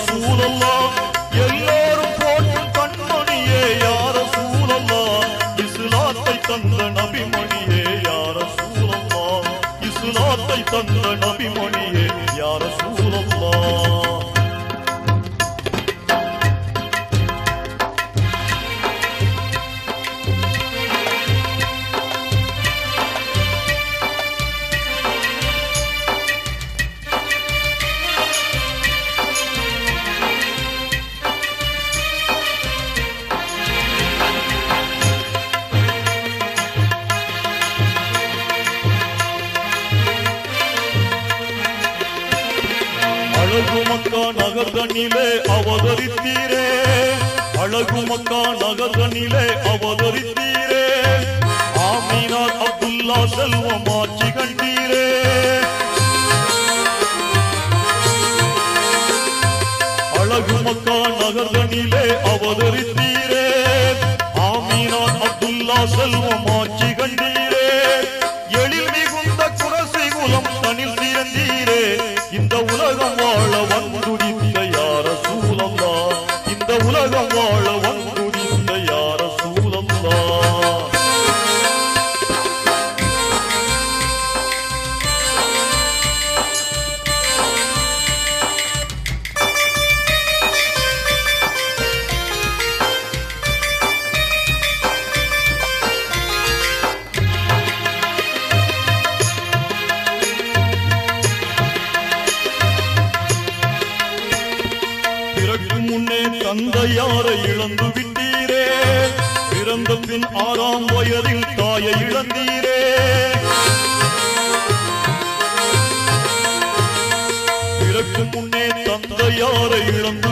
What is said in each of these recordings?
யார நகர்தனிலே அவதரித்தீரே. அழகு மக்கா நகர்தனிலே அவதரித்தீரே. ஆமீனார் அப்துல்லா செல்வம் ஆட்சி கண்டீரே. அழகு மக்கா நகர்தனிலே அவதரித்தீரே. ஆமீனார் அப்துல்லா செல்வம் பிறந்த பின் ஆறாம் வயதில் தாயை இழந்தீரே. பிறக்கும் முன்னே தந்தையாரை இழந்து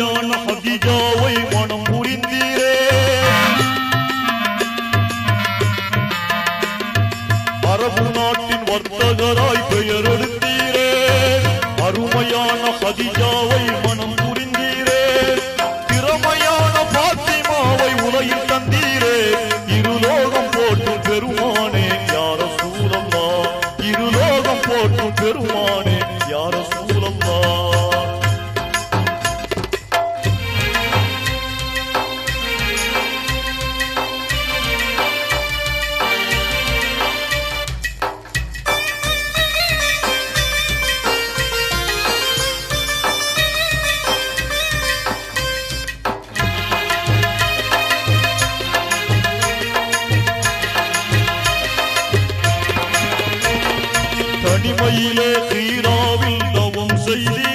கல்யாண ஹதிஜாவை மனம் புரிந்தீரே அரபு நாட்டின் வர்த்தகராய் பெயர் எடுத்தீரே. அருமையான ஹதிஜாவை மனம் புரிந்தீரே திறமையான பாத்திமாவை உலகில் தந்தீரே. இருலோகம் போட்டு பெருமானே யார சூரம்மா இருலோகம் போட்டு பெருமானே யார சூரம் கோயிலே தீராவில் தவம் செய்தி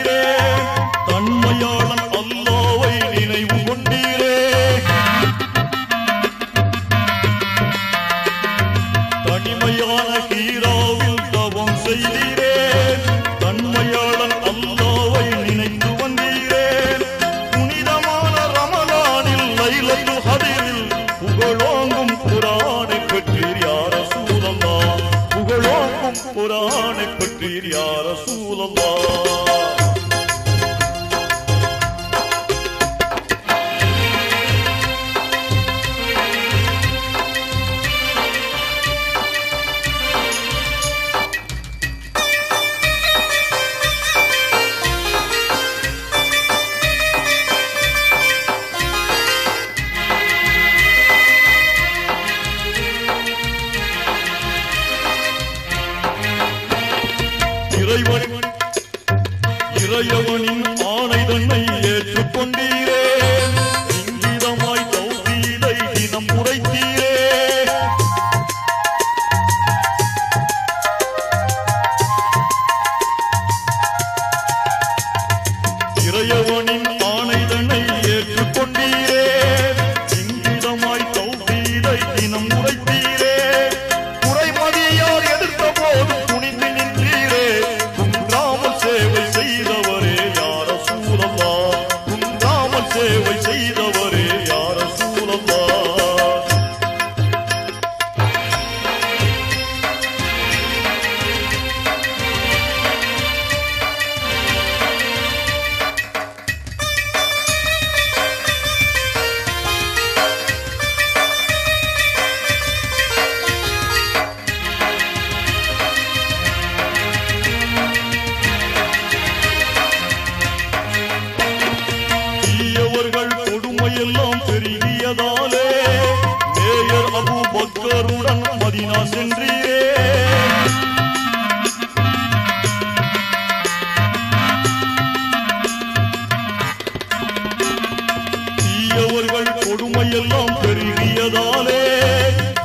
கொடுமையெல்லாம் பெருகியதாலே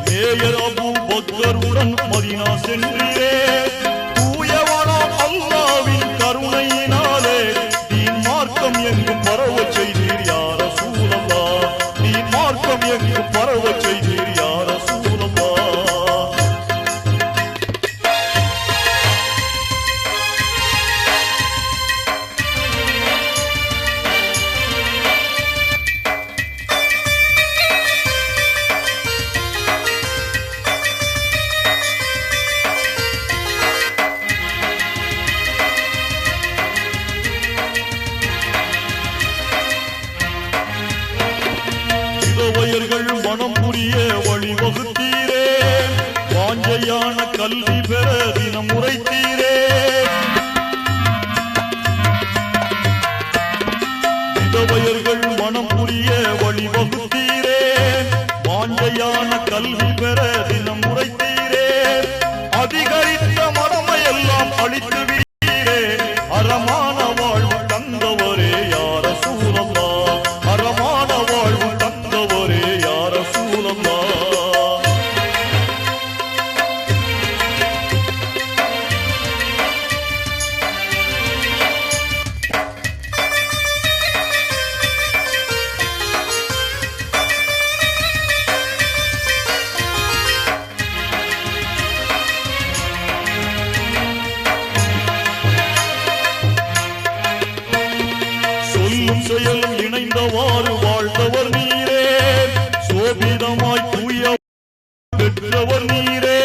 நேயர் அபு பக்தருடன் மதினா சென்று ಕಲ್ಲಿ ಬೆರೆ வாழ்ந்தவாறு வாழ்ந்தவர் நீரே. சோபிதமாய் தூய பெற்றவர் நீரே.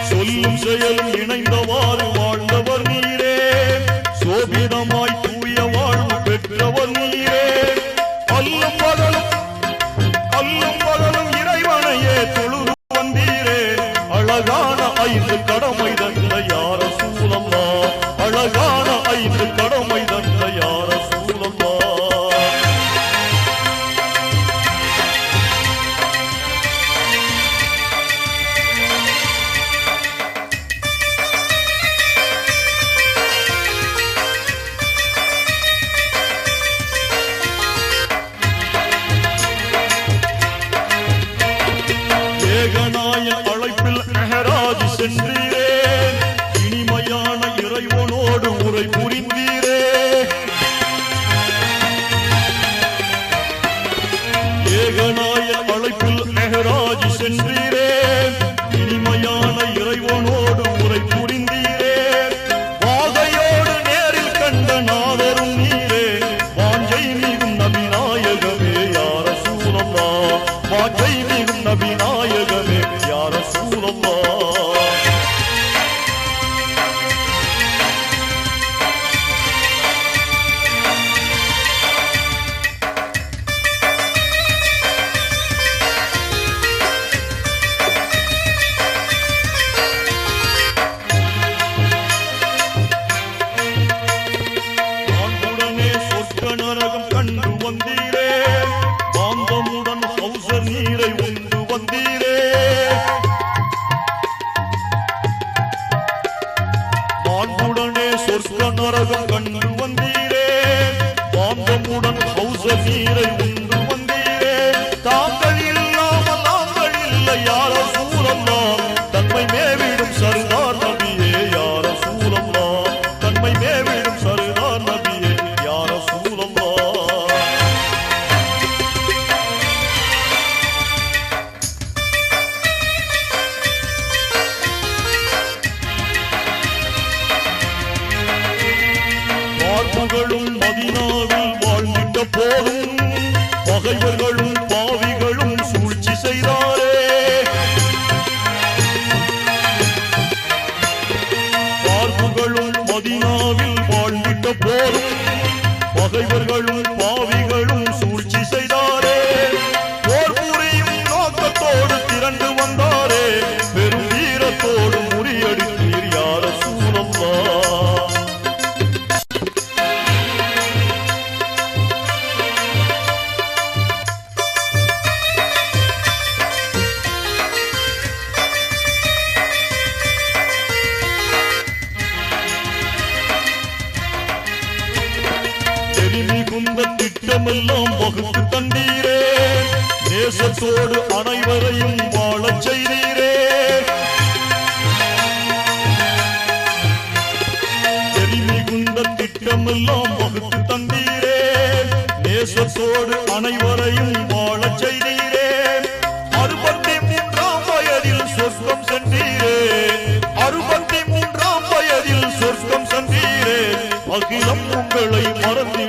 சொல்லும் செயலும் இணைந்தவாறு வாழ்ந்தவர் நீரே. சோபிதமாய் தூய வாழ்வு பெற்றவர் நீரே. மரகம் கண்ணும் மதினாவில் போதும் பகைவர்களும் பாவிகளும் தெரிமிகுந்த திட்டமெல்லாம் வகுத்து தந்தீரே. நேசத்தோடு அனைவரையும் வாழச் செய்தீரே. தெரிமிகுந்த திட்டமெல்லாம் வகுத்து தந்தீரே. நேசத்தோடு அனைவரையும் வாழச் செய்தீரே. அறுபத்தி மூன்றாம் வயதில் சொர்க்கம் சென்றீரே. அறுபத்தி மூன்றாம் வயதில் சொர்க்கம் சென்றீரே. அகிலம் உங்களை மறந்திடுமோ